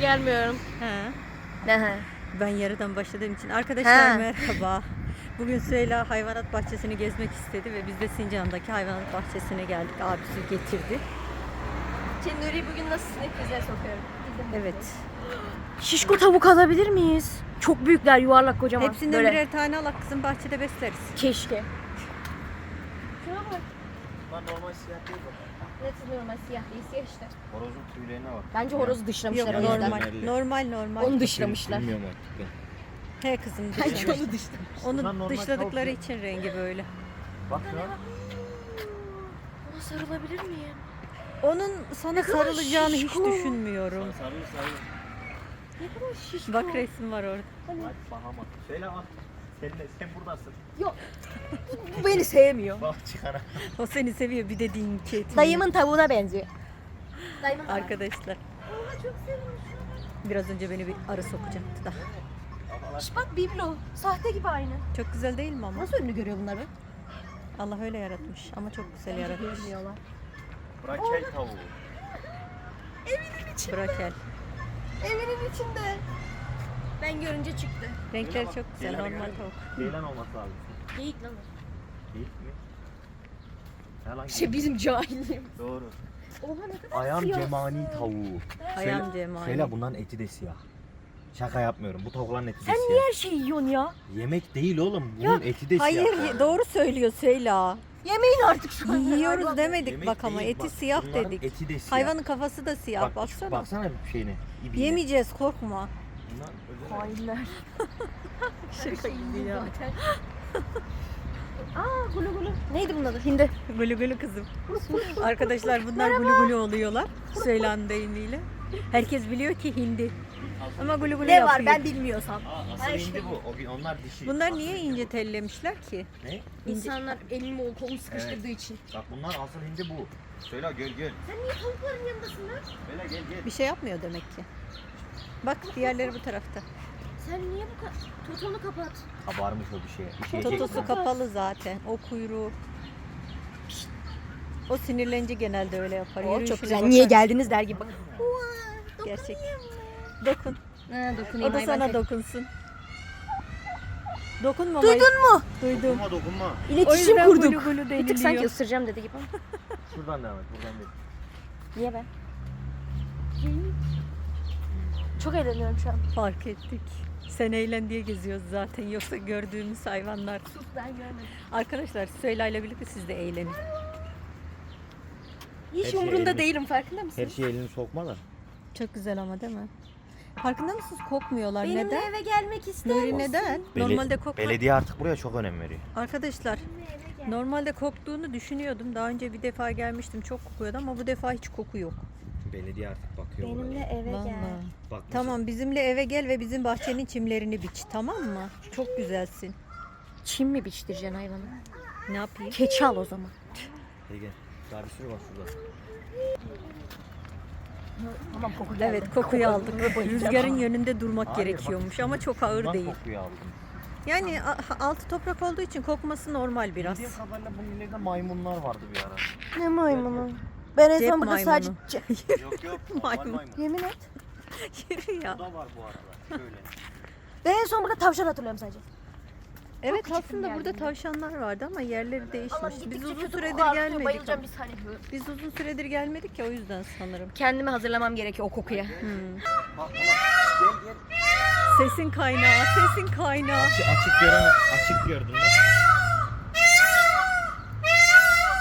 Gelmiyorum. He. Ben yarıdan başladığım için. Arkadaşlar He. merhaba. Bugün Süheyla hayvanat bahçesini gezmek istedi ve biz de Sincan'daki hayvanat bahçesine geldik. Abisi getirdi. Şimdi Nuri'yi bugün nasıl sinek yüzeye sokuyorum. Evet. Şişko tavuk alabilir miyiz? Çok büyükler, yuvarlak, kocaman. Hepsinden Böyle. birer tane al kızım bahçede besleriz. Keşke. Şuna bak. Bunlar normal siyah değil bak. Ne normal siyah değil, siyah işte. Horozun tüylerine bak. Bence horozu Yok dışlamışlar o Yanlar yüzden. normal. Normal normal. Onu dışlamışlar. Bilmiyorum artık ben. He kızım Bence dışlamış. onu dışlamış. Bunlar Onu normal dışladıkları tavuk için rengi böyle. Bak ya. Ona sarılabilir miyim? Onun sana kadar sarılacağını hiç şişko. düşünmüyorum. Sarı sarı. Ne kadar şişko. Bak resim var orada. Hadi Bahama. Söyle al. Sen, de, sen buradasın. Yok. Bu beni sevmiyor. Bak çıkara. O seni seviyor bir de dinki etini. Dayımın tavuğuna benziyor. Dayımın tavuğu. Arkadaşlar Oha çok seviyorum. biraz önce beni bir arı sokacaktı da. Şş bak biblo. Sahte gibi aynı. Çok güzel değil mi ama? Nasıl önünü görüyor bunları? Allah öyle yaratmış ama çok güzel yaratmış. Görmüyorlar. Brakel tavuğu. Evinin içinde. Bırakel. Evinin içinde. Ben görünce çıktı. Renkleri çok güzel Ceylan'ı normal tavuk. Ceylan olması lazım. Geyik lan Değil mi? Lan İşte bizim cahilliğim. Doğru. Oha ne kadar Ayağım siyah. cemani tavuğu. Ayağım cemali. Söyle bunların eti de siyah. Şaka yapmıyorum. Bu tavukların eti de Sen siyah. niye her şeyi yiyorsun ya? Yemek değil oğlum. Bunun eti de Hayır siyah. ye- doğru söylüyor Süheyla. Yemeyin artık şu an. Yiyoruz demedik Yemek bak ama değil, eti bak. siyah Bunların dedik. Eti de siyah. Hayvanın kafası da siyah Bak, baksana. Baksana şeyine. ibiğine. Yemeyeceğiz korkma. Bunlar Hainler. Şaka gibi ya. Aa gulu gulu. Neydi bunun adı? Hindi. Gülü gülü kızım. Arkadaşlar bunlar gülü gülü oluyorlar. Süheyla'nın deyimiyle. Herkes biliyor ki hindi. Ama gülü gülü Ne yapıyor. var ben bilmiyorsam. Aa, Her asıl şey hindi bu. O gün onlar dişi. Bunlar Asıl niye ince bu. tellemişler ki? Ne? İnsanlar elimi o kolumu sıkıştırdığı için. Bak bunlar asıl hindi bu. Söyle gel gel. Sen niye tavukların yanındasın lan? Söyle gel gel. Bir şey yapmıyor demek ki. Bak diğerleri bu tarafta. Sen niye bu kadar... Totonu kapat. Abarmış o bir şeye. İşeyecek Totosu mi? kapalı zaten. O kuyruğu. O sinirlenince genelde öyle yapar. Oo, çok güzel. bakar. Niye geldiniz der gibi. Bak. Gerçek. Dokun. Ha, O dokunayım da hayvan sana tek- dokunsun. Dokunma. Duydun mu? Duydum. Dokunma dokunma. O İletişim yüzden kurduk. gülü gülü Bir tık sanki ısıracağım dedi gibi. Şuradan devam et. Buradan değil. Niye ben? Çok eğleniyorum şu an. Fark ettik. Sen eğlen diye geziyoruz zaten. Yoksa gördüğümüz hayvanlar. Sus ben görmedim. Arkadaşlar Süheyla ile birlikte siz de eğlenin. Hiç Her şey umurunda elini- değilim farkında mısın? Her şeye elini sokma da. Çok güzel ama değil mi? Farkında mısınız? Kokmuyorlar. Benimle neden? eve gelmek ister Nuri misin? neden? Normalde kokar. Belediye artık buraya çok önem veriyor. Arkadaşlar Benimle eve gel. normalde koktuğunu düşünüyordum. Daha önce bir defa gelmiştim. Çok kokuyordu ama bu defa hiç koku yok. Belediye artık bakıyor Benimle buraya. eve gel. Vallahi. Bak Tamam bizimle eve gel ve bizim bahçenin çimlerini biç. Tamam mı? Çok güzelsin. Çim mi biçtireceksin hayvanı? Ne yapayım? Keçi al o zaman. Gel gel. Daha bir sürü var şurada. Tamam koku geldi. Evet kokuyu aldık. Rüzgarın yönünde durmak Hayır, gerekiyormuş ama çok ağır değil. kokuyu aldım. Yani a- altı toprak olduğu için kokması normal biraz. Bildiğim kadarıyla bunun ileride maymunlar vardı bir ara. Ne maymunu? Ben en Cep son burada maymunu. sadece... yok yok. Maymun. maymun. Yemin et. Yürü ya. Bu da var bu arada. Şöyle. Ben en son burada tavşan hatırlıyorum sadece. Evet küçüktüm aslında burada tavşanlar vardı ama yerleri değişmiş. Ama Biz uzun süredir gelmedik. Bayılacağım bir saniye. Biz uzun süredir gelmedik ya o yüzden sanırım. Kendimi hazırlamam gerekiyor o kokuya. Bak bak. Gel gel. Sesin kaynağı, sesin kaynağı. Açık, açık gören açık gördün mü?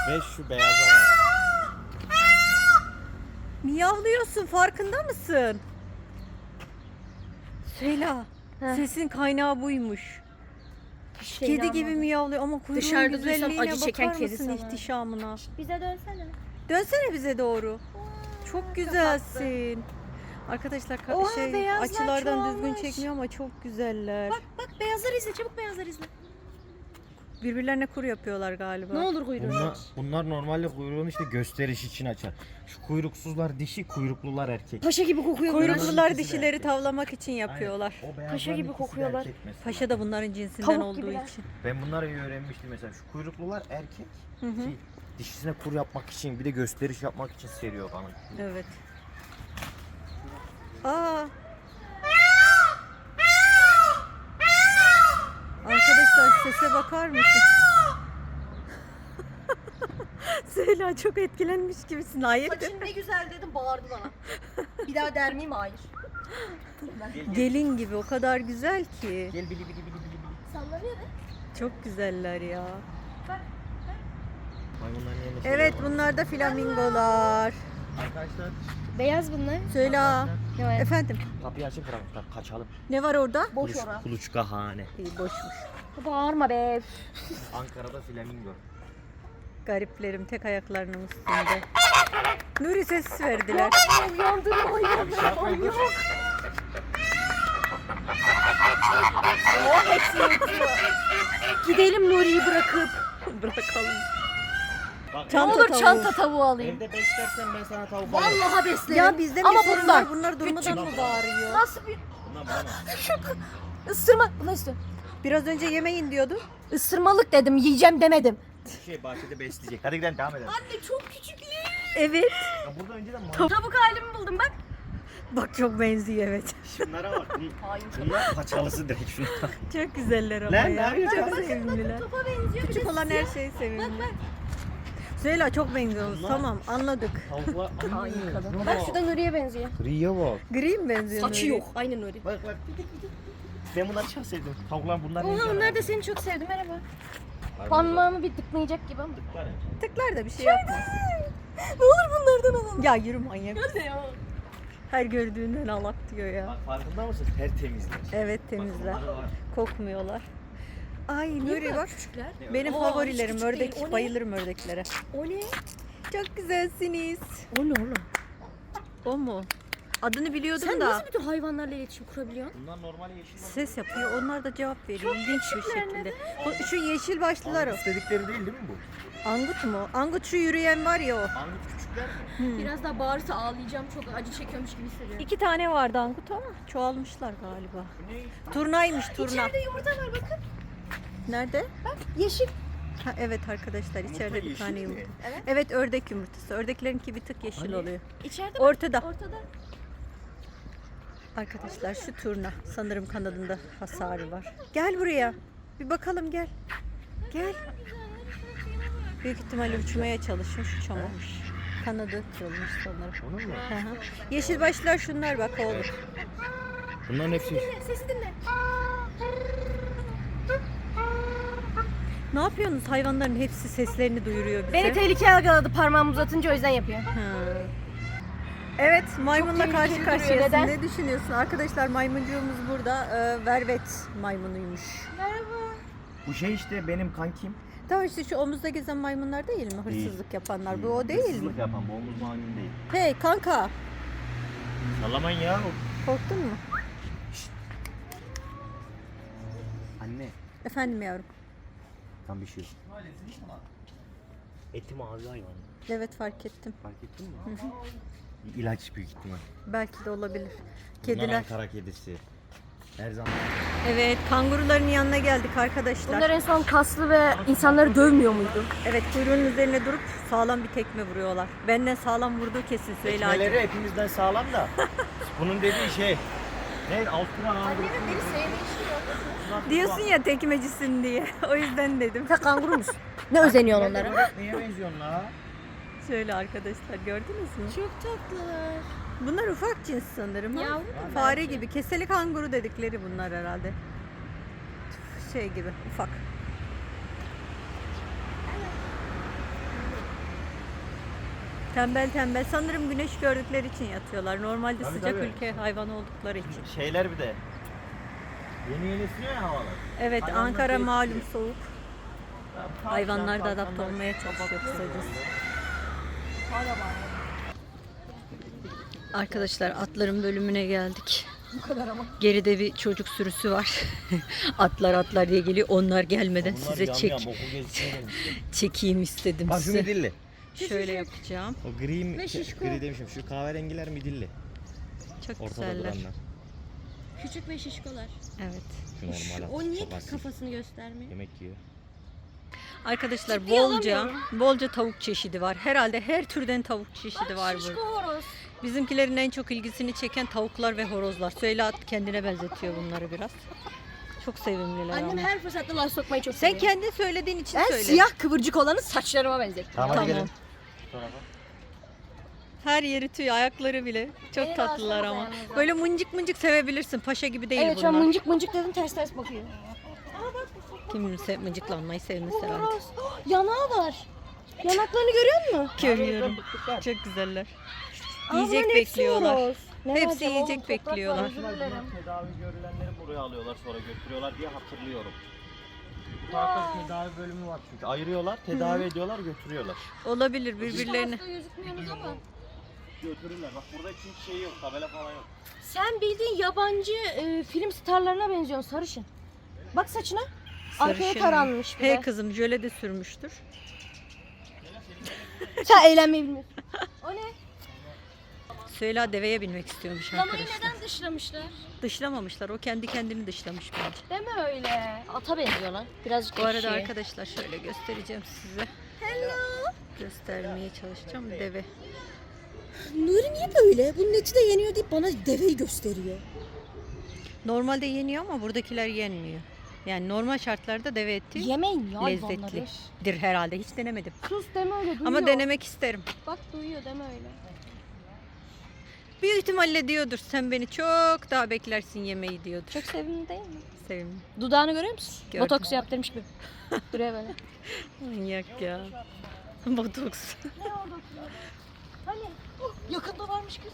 Ve şu beyaza var. Miyavlıyorsun farkında mısın? Heh. Sesin kaynağı buymuş. Şey Kedi gibi miyavlıyor ama kuyruğun Dışarıda duysam güzelliğine acı çeken kedi mısın sana. ihtişamına? Bize dönsene. Dönsene bize doğru. Çok güzelsin. Arkadaşlar ka- Oha, şey beyazlar açılardan düzgün çoğalmış. çekmiyor ama çok güzeller. Bak bak beyazları izle çabuk beyazları izle. Birbirlerine kur yapıyorlar galiba. Ne olur kuyruğunu. Bunlar, bunlar normalde kuyruğunu işte gösteriş için açar. Şu kuyruksuzlar dişi, kuyruklular erkek. Paşa gibi kokuyor. Bunlar. Kuyruklular İkisi de dişileri erkek. tavlamak için yapıyorlar. Aynen. O beyazların Paşa gibi ikisi de kokuyorlar. erkek mesela. Paşa da bunların cinsinden Tavuk olduğu gibiler. için. Ben bunları iyi öğrenmiştim mesela. Şu kuyruklular erkek. Hı hı. Ki dişisine kur yapmak için bir de gösteriş yapmak için seriyor bana. Evet. Aa. Arkadaşlar sese bakar mısın? Süheyla çok etkilenmiş gibisin. Hayırdır? Saçın ne güzel dedim bağırdı bana. Bir daha der miyim? Hayır. Gelin gibi o kadar güzel ki. Gel bili bili bili bili bili. Sallanıyor be. Çok güzeller ya. Evet bunlar da flamingolar. Arkadaşlar Beyaz bunlar. Söyle. Ne var? Efendim kapıyı açıp bırakmışlar kaçalım. ne var orada? Boş Kuluç, ora. kuluçka hane. İyi boşmuş. Bağırma be. Ankara'da flamingo. Gariplerim tek ayaklarının üstünde. Nuri ses verdiler. Şey yapmayın dur. Gidelim Nuri'yi bırakıp. Bırakalım. Bak, Çanta olur tavuğu. çanta tavuğu alayım. Evde beslersen ben sana tavuk alırım. Vallahi beslerim. Ya bizde mi Ama sorun bunlar. var? Bunlar durmadan mı bağırıyor? Nasıl bir Bundan bulamam. ısırma? Bunu istiyorum. Biraz önce yemeyin diyordu. Isırmalık dedim yiyeceğim demedim. Bir şey bahçede besleyecek. Hadi gidelim devam edelim. Anne çok küçük. Evet. Ya burada önceden maymun. Tavuk halimi buldum bak. Bak çok benziyor evet. Şunlara bak. Bunlar paçalısı direkt şunlar. Çok güzeller ama Lan, ya. ne yapıyorsun? Çok sevimliler. Topa benziyor. Küçük olan her şey sevimli. Süheyla çok benziyorsunuz. Bunlar- Tamam anladık. Tavuklar. Hain kadın. Bak şurada Nuri'ye benziyor. Griye bak. Gri mi benziyor? Saçı Nuri? yok. Aynen Nuri. Bak bak. Ben bunları çok sevdim. Tavuklar bunlar Oha onlar da seni çok sevdi merhaba. Parmağımı bir tıklayacak gibi ama. Tıklar da bir şey yapmaz. ne olur bunlardan alalım. Ya yürü manyak. Hadi ya. Her gördüğünden alak diyor ya. Bak farkında mısın? Tertemizler. Evet temizler. Kokmuyorlar. Ay Nuri bak. Küçükler. Benim Aa, favorilerim hiç küçük ördek. değil, o ne? Bayılırım ördeklere. O ne? Çok güzelsiniz. O ne oğlum? O mu? Adını biliyordum Sen da. nasıl bütün hayvanlarla iletişim kurabiliyorsun? Bunlar normal yeşil. Ses yapıyor. Onlar da cevap veriyor. İlginç bir şekilde. Bu- Şu yeşil başlılar o. İstedikleri değil değil mi bu? Angut mu? Angut şu yürüyen var ya o. Angut küçükler mi? Biraz daha bağırsa ağlayacağım. Çok acı çekiyormuş gibi hissediyorum. İki tane vardı Angut ama çoğalmışlar galiba. Turnaymış turna. İçeride yumurta var bakın. Nerede? Yeşil. Ha, evet arkadaşlar Yumurta içeride bir yeşil tane mi? yumurta. Evet. Evet ördek yumurtası. Ördeklerinki bir tık yeşil Hani? oluyor. İçeride bak. Ortada. Ortada. Arkadaşlar şu turna. Sanırım kanadında hasarı var. Gel buraya. Bir bakalım gel. Gel. Büyük ihtimalle uçmaya çalışıyor şu çamur. Kanadı kırılmış sanırım. Onun mu? Hı hı. Yeşil başlar şunlar bak oğlum. Bunların hepsi Sesi dinle. Ne yapıyorsunuz? Hayvanların hepsi seslerini duyuruyor bize. Beni tehlikeye algıladı parmağımı uzatınca o yüzden yapıyor. Ha. Evet maymunla karşı duruyor, karşıyasın. neden? Ne düşünüyorsun? Arkadaşlar maymuncuğumuz burada e, vervet maymunuymuş. Merhaba. Bu şey işte benim kankim. Tamam işte şu omuzda gezen maymunlar değil mi? Değil. Hırsızlık yapanlar. Bu o değil mi? Hırsızlık yapan bu omuz maymun değil. Hey kanka Sallamayın ya. korktun mu? Anne. Efendim yavrum. Tam bir şey yok. Eti mavi hayvan. Evet fark ettim. Fark ettin mi? Bir İlaç büyük ihtimal. Belki de olabilir. Bunlar Kediler. Ankara kedisi. Her zaman. Evet kanguruların yanına geldik arkadaşlar. Bunlar en son kaslı ve insanları dövmüyor muydu? Evet kuyruğun üzerine durup sağlam bir tekme vuruyorlar. Benden sağlam vurduğu kesin Süheyla'cığım. Tekmeleri hepimizden sağlam da. Bunun dediği şey. Ne altına ağır. beni sevdiği Diyorsun ya tekmecisin diye. o yüzden dedim. Sen kanguru musun? Ne özeniyorsun onlara? Neye benziyorsun la? Şöyle arkadaşlar gördünüz mü? Çok tatlılar. Bunlar ufak cins sanırım. ha? Yavru mu Fare belki? gibi. Keseli kanguru dedikleri bunlar herhalde. Şey gibi ufak. Tembel tembel. Sanırım güneş gördükleri için yatıyorlar. Normalde Tabii, sıcak tabii. ülke hayvanı oldukları için. Şeyler bir de. Yeni yeni ısınıyor ya havalar. Evet Hayvanlar Ankara şey- malum soğuk. Ya, Hayvanlar da adapte olmaya çalışıyor kısacası. Arkadaşlar atların bölümüne geldik. Bu kadar ama. Geride bir çocuk sürüsü var. atlar atlar diye geliyor. Onlar gelmeden Bunlar size çek çekeyim istedim Bak size. midilli. Şöyle yapacağım. O gri mi? Şişko. Gri demişim. Şu kahverengiler midilli. Çok Ortada güzeller. duranlar. Küçük ve şişkolar. Evet. Şu normal. O niye çok asil. kafasını göstermiyor? Yemek yiyor. Arkadaşlar Ciddi bolca alamıyorum. bolca tavuk çeşidi var. Herhalde her türden tavuk çeşidi var burada. Şişko horoz. Bizimkilerin en çok ilgisini çeken tavuklar ve horozlar. Süheyla kendine benzetiyor bunları biraz. Çok sevimliler Annem ama. her fırsatta laf sokmayı çok Sen seviyor. kendi söylediğin için Ben söyle. siyah kıvırcık olanı saçlarıma benzettim. Tamam, hadi Tamam. gelin. Tarafa. Her yeri tüy, ayakları bile. Çok Beni tatlılar ama. Böyle mıncık mıncık sevebilirsin. Paşa gibi değil Evet şu an bunlar. mıncık mıncık dedim ters ters bakıyor. Kim se mıncıklanmayı sevmez herhalde. horoz. Oh, Yanağı var. Yanaklarını görüyor musun? Görüyorum. Çok güzeller. Aa, Yiyecek bunların hepsi bekliyorlar. horoz. Ne Hepsi vereceğim yiyecek oğlum, toprak var, bekliyorlar. özür dilerim. Tedavi görülenleri buraya alıyorlar sonra götürüyorlar diye hatırlıyorum. Bu tarafta tedavi bölümü var çünkü. Ayırıyorlar, tedavi ediyorlar, götürüyorlar. Olabilir birbirlerine. Hasta gözükmüyorsunuz ama. Götürürler. Bak burada hiçbir şey yok, tabela falan yok. Sen bildiğin yabancı e, film starlarına benziyorsun sarışın. Bak saçına. Arkaya Sarışın. taranmış bir Hey de. kızım jöle de sürmüştür. Sen eğlenmeyi bilmiyorsun. O ne? Süheyla deveye binmek istiyormuş Lamayı arkadaşlar. neden dışlamışlar? Dışlamamışlar. O kendi kendini dışlamış bence. Deme öyle. Ata benziyorlar. Birazcık Bu arada eşeğe. arkadaşlar şöyle göstereceğim size. Hello. Göstermeye çalışacağım deve. Nuri niye böyle? Bunun eti de yeniyor deyip bana deveyi gösteriyor. Normalde yeniyor ama buradakiler yenmiyor. Yani normal şartlarda deve eti Yemeyin ya hayvanları. lezzetlidir herhalde. Hiç denemedim. Sus deme öyle duyuyor. Ama denemek isterim. Bak duyuyor deme öyle. Büyük ihtimalle diyordur sen beni çok daha beklersin yemeği diyordur. Çok sevimli değil mi? Sevimli. Dudağını görüyor musun? Gördüm. Botoks yaptırmış gibi. Duruyor böyle. Manyak ya. Botoks. Ne orada? Hani? Oh, yakında varmış kız.